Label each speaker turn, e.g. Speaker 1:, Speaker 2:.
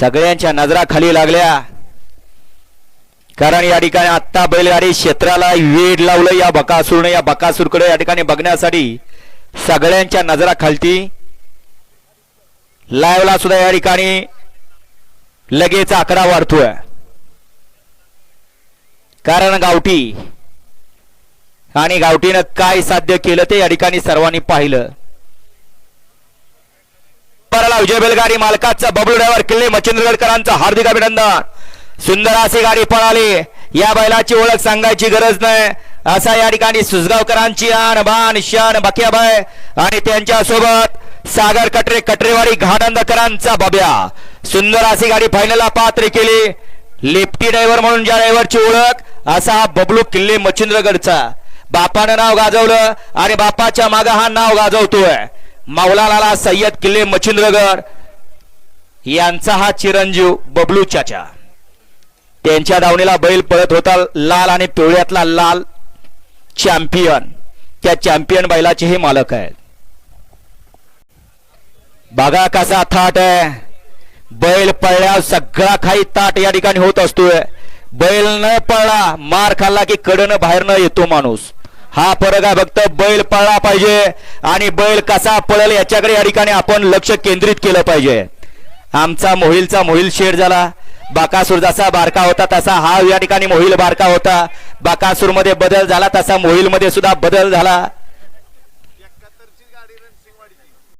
Speaker 1: सगळ्यांच्या नजरा खाली लागल्या. कारण या ठिकाणी आत्ता बैलगाडी क्षेत्राला वेड लावलं या बकासूरनं. या बकासूरकडे या ठिकाणी बघण्यासाठी सगळ्यांच्या नजरा खालती लाईव्हला सुद्धा या ठिकाणी लगेच आकडा वाढतोय. कारण गावठी आणि गावठीनं काय साध्य केलं ते या ठिकाणी सर्वांनी पाहिलं. विजय बैलगाडी मालकाचा बबलू ड्रायव्हर किल्ले मच्छिंद्रगडकरांचं हार्दिक अभिनंदन. सुंदर अशी गाडी पळाली. या बैलाची ओळख सांगायची गरज नाही. असा या ठिकाणी सुसगावकरांची आण बाण शान बकियाबाई आणि त्यांच्यासोबत सागर कटरे कटरेवाडी घाटंदकरांचा बब्या. सुंदर अशी गाडी फायनलला पात्र केली. लेफ्टी ड्रायव्हर म्हणून ज्या ड्रायव्हरची ओळख असा हा बबलू किल्ले मच्छिंद्रगडचा. बापानं नाव गाजवलं आणि बापाच्या माग हा नाव गाजवतोय. मौलानाला सय्यद किल्ले मच्छिंद्रगड यांचा हा चिरंजीव बबलू चाचा. त्यांच्या दावणीला बैल पळत होता लाल आणि पिवळ्यातला लाल चॅम्पियन. त्या चॅम्पियन बैलाचे हे मालक आहेत. बघा कसा थाट आहे. बैल पळल्यावर सगळा काही ताट या ठिकाणी होत असतोय. बैल न पळला मार खाल्ला की कडनं बाहेर न येतो माणूस. हा फरक आहे. फक्त बैल पळला पाहिजे आणि बैल कसा पळेल याच्याकडे या ठिकाणी आपण लक्ष केंद्रित केलं पाहिजे. आमचा मोहिलचा मोहिल शेड झाला. बाकासूर जसा बारका होता तसा हा या ठिकाणी मोहिल बारका होता. बाकासूरमध्ये बदल झाला तसा मोहिलमध्ये सुद्धा बदल झाला.